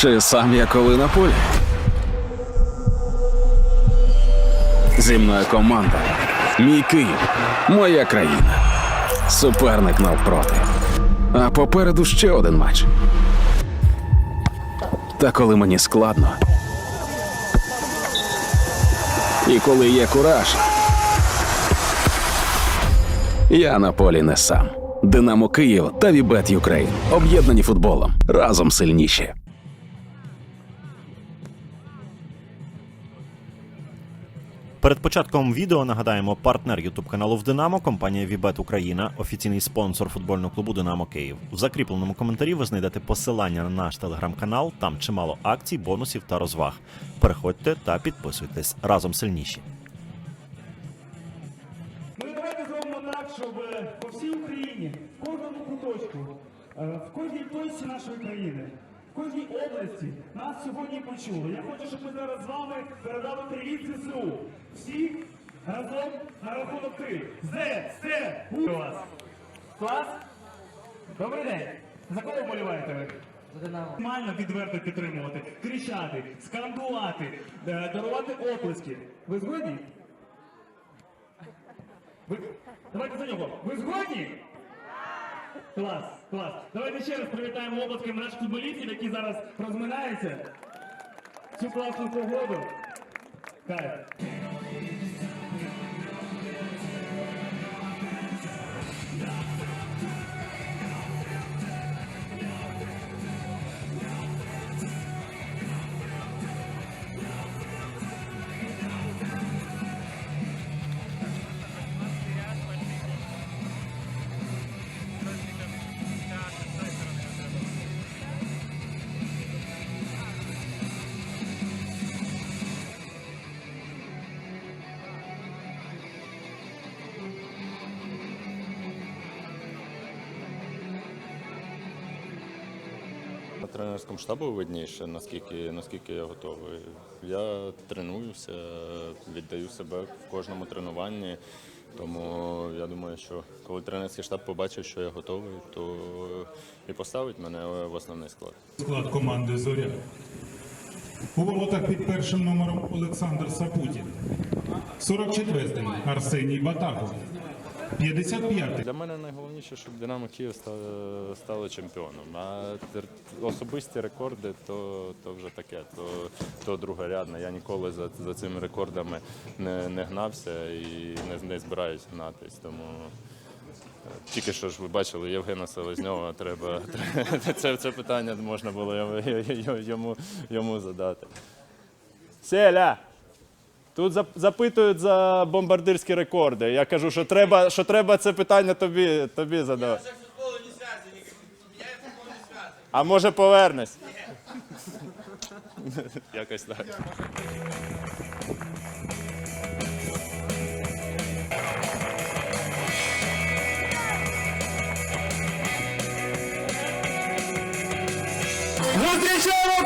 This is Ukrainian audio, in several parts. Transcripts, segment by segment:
Чи сам я коли на полі? Зі мною команда. Мій Київ, моя країна. Суперник навпроти. А попереду ще один матч. Та коли мені складно. І коли є кураж. Я на полі не сам. Динамо Київ та Вібет Юкрейн. Об'єднані футболом. Разом сильніші. Перед початком відео нагадаємо партнер Ютуб каналу в Динамо, компанія Вібет Україна, офіційний спонсор футбольного клубу Динамо Київ. В закріпленому коментарі ви знайдете посилання на наш телеграм-канал. Там чимало акцій, бонусів та розваг. Переходьте та підписуйтесь разом сильніші. І давайте зробимо так, щоб по всій Україні, в кожному куточку, е, в кожній точці нашої країни, кожній області нас сьогодні почули. Я хочу, щоб ми зараз з вами передали привіт ЗСУ. Всі разом на рахунок три. Зе, сте, у вас. Клас? Добрий день. За кого вболіваєте ви? Максимально відверто підтримувати, кричати, скандувати, е, дарувати оплески. Ви згодні? Ви... Давайте за нього. Ви згодні? Клас, клас. Давайте ще раз привітаємо обласками наших футболістів, які зараз розминаються. Цю класну погоду. Кайф. Тренерському штабу видніше, наскільки, наскільки я готовий. Я тренуюся, віддаю себе в кожному тренуванні. Тому я думаю, що коли тренерський штаб побачить, що я готовий, то і поставить мене в основний склад. Склад команди Зоря. У воротах під першим номером Олександр Сапутін. 44-й Арсеній Батагов. 55-й Для мене найголовніше, щоб Динамо Київ стало, чемпіоном. А особисті рекорди то, то вже таке, то, то другорядне. Я ніколи за, за цими рекордами не, не гнався і не, не збираюсь гнатись. Тому е, тільки що ж ви бачили Євгена Селезньова, треба, це, це питання можна було йому, йому, йому задати. Селя! Тут запитують за бомбардирські рекорди. Я кажу, що треба, що треба це питання тобі, тобі задавати. Я футболом не связан, я футбол не связан. А може повернеш? Якось так. Зустрічаємо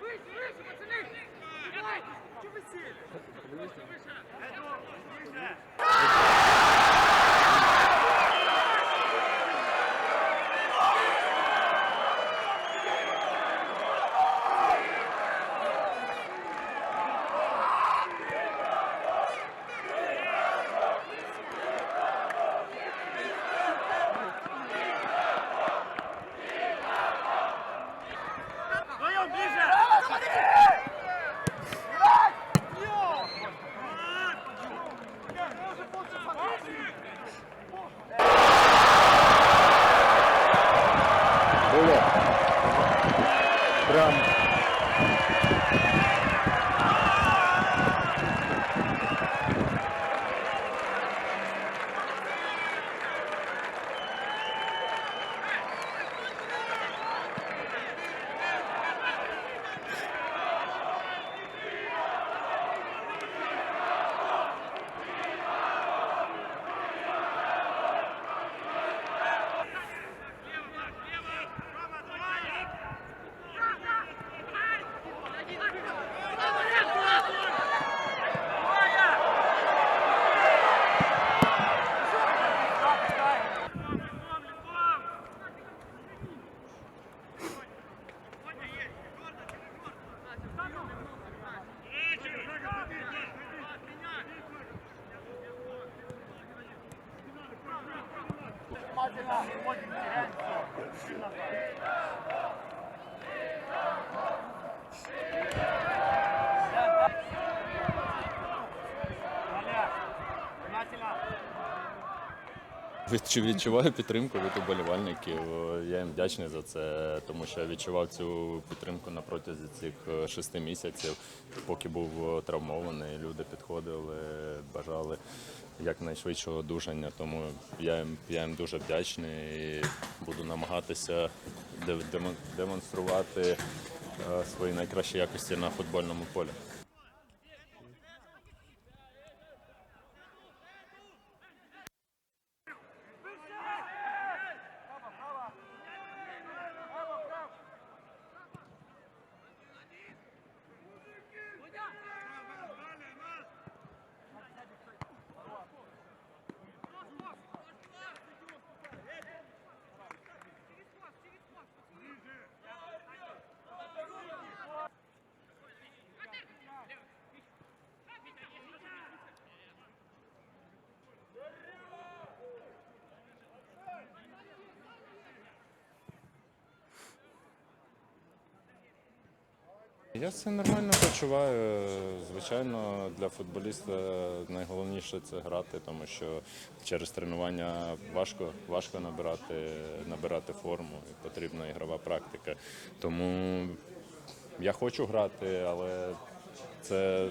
Выше, выше, пацаны! Давай! Чего вы сели? Выше! Відчуваю підтримку від уболівальників. Я їм вдячний за це, тому що я відчував цю підтримку на протязі цих е, шести місяців, поки був травмований. Люди підходили, бажали якнайшвидшого одужання. Тому я їм, я їм дуже вдячний і буду намагатися де- демонструвати е, свої найкращі якості на футбольному полі. Я все нормально почуваю. Звичайно, для футболіста найголовніше це грати, тому що через тренування важко, важко набирати, набирати форму і потрібна ігрова практика. Тому я хочу грати, але це,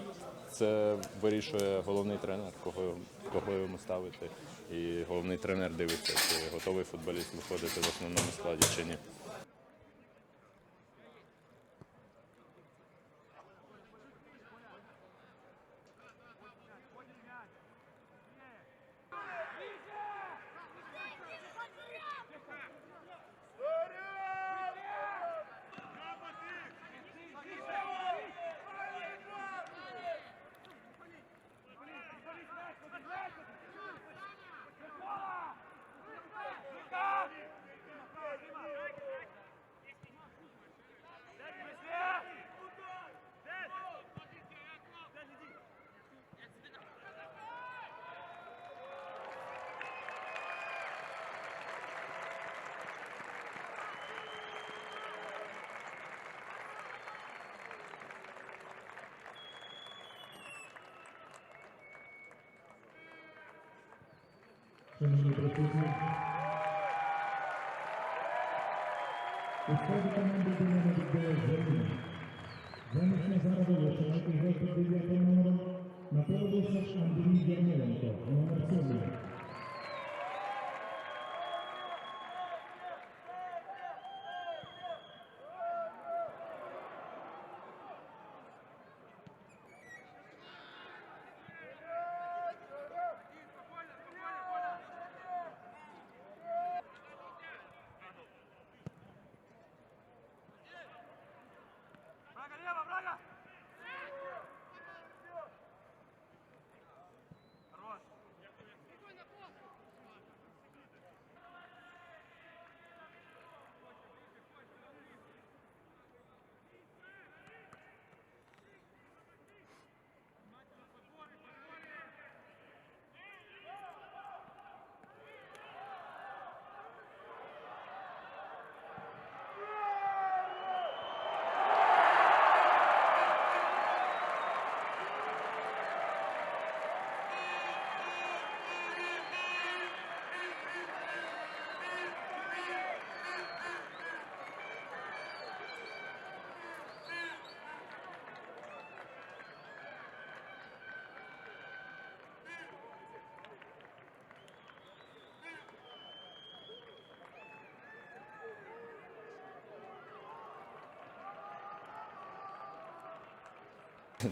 це вирішує головний тренер, кого, кого йому ставити. І головний тренер дивиться, чи готовий футболіст виходити в основному складі чи ні. Шановні присутні, у складі команди «Динамо» відбулось заміна. Замість Назара Волошина іграє під 9 номером на поле Андрій Ярмоленко, номер 7.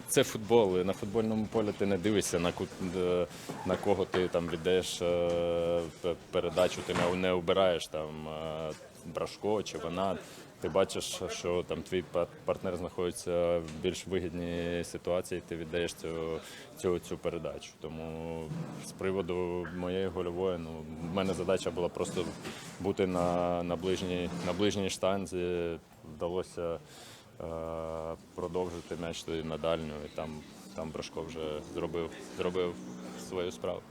Це футбол. На футбольному полі ти не дивишся на ку- на кого ти там віддаєш е, передачу, ти не, обираєш там е, Брашко чи вона. Ти бачиш, що там твій пар- партнер знаходиться в більш вигідній ситуації, ти віддаєш цю, цю, цю передачу. Тому з приводу моєї гольової, ну, в мене задача була просто бути на, на, ближній, на ближній штанзі. Вдалося е, продовжити м'яч на дальню, і там, там Брашко вже зробив, зробив свою справу.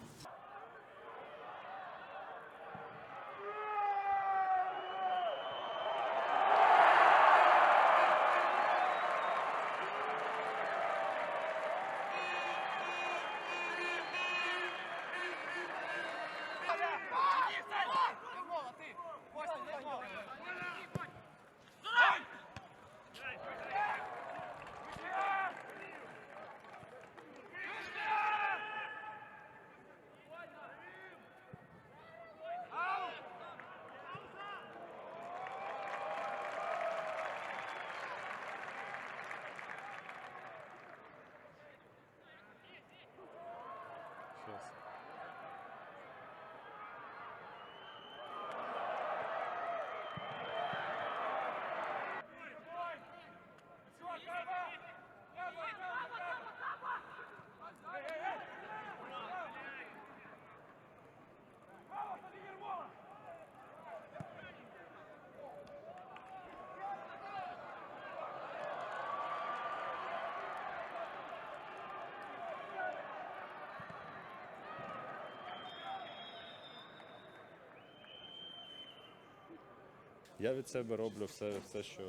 Я від себе роблю все, все, що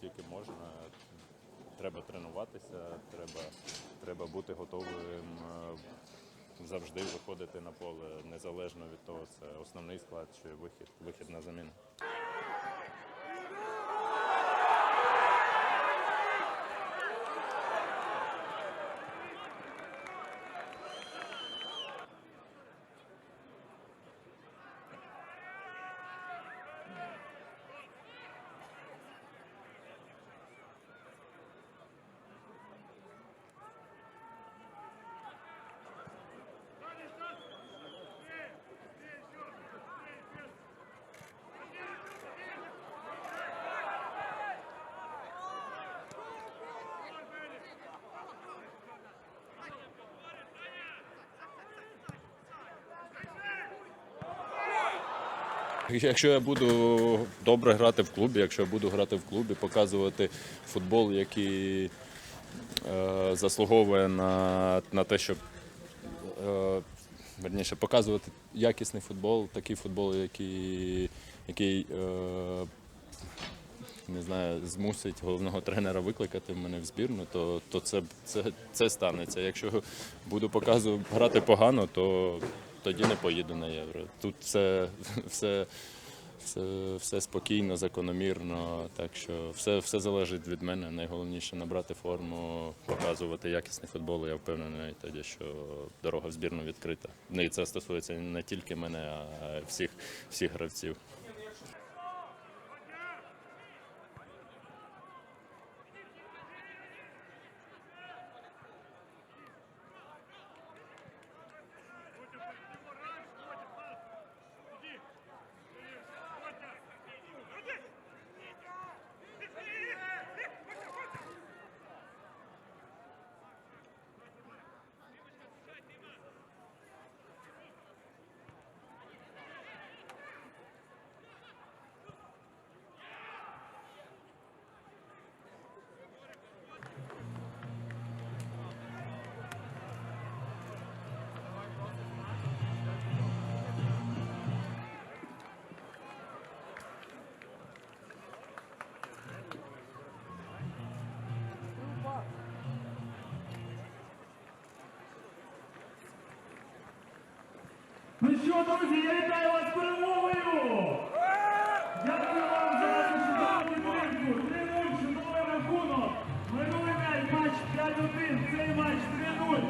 тільки можна. Треба тренуватися, треба, треба бути готовим е, завжди виходити на поле, незалежно від того, це основний склад чи вихід, вихід на заміну. Якщо я буду добре грати в клубі, якщо я буду грати в клубі, показувати футбол, який е, заслуговує на, на те, щоб е, верніше, показувати якісний футбол, такий футбол, який, який е, не знаю, змусить головного тренера викликати мене в збірну, то, то це, це, це станеться. Якщо буду показувати грати погано, то тоді не поїду на євро. Тут все, все, все, все спокійно, закономірно. Так що все, все залежить від мене. Найголовніше набрати форму, показувати якісний футбол. Я впевнений тоді, що дорога в збірну відкрита. Ну, І це стосується не тільки мене, а всіх, всіх гравців. Що, друзі, я вітаю вас з перемогою! Дякую вам за вашу чудову підтримку. 3-0, чудовий рахунок. Минулий матч 5-1, цей матч 3-0.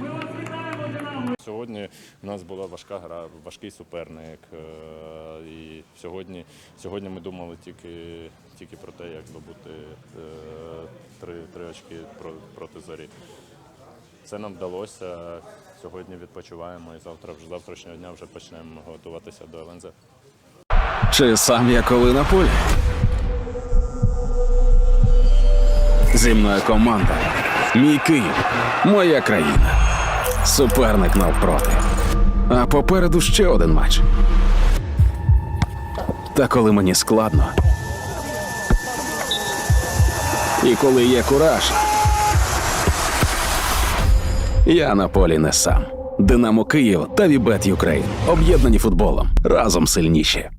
Ми вас вітаємо, Динамо. Сьогодні у нас була важка гра, важкий суперник. е, І сьогодні, сьогодні ми думали тільки, тільки про те, як здобути е, три, три очки про- проти зорі. Це нам вдалося. Сьогодні відпочиваємо і завтра, вже завтрашнього дня вже почнемо готуватися до ЛНЗ. Чи сам я коли на полі? Зі мною команда. Мій Київ, моя країна. Суперник навпроти. А попереду ще один матч. Та коли мені складно. І коли є кураж. Я на полі не сам. Динамо Київ та Вібет Юкрейн. Об'єднані футболом. Разом сильніші.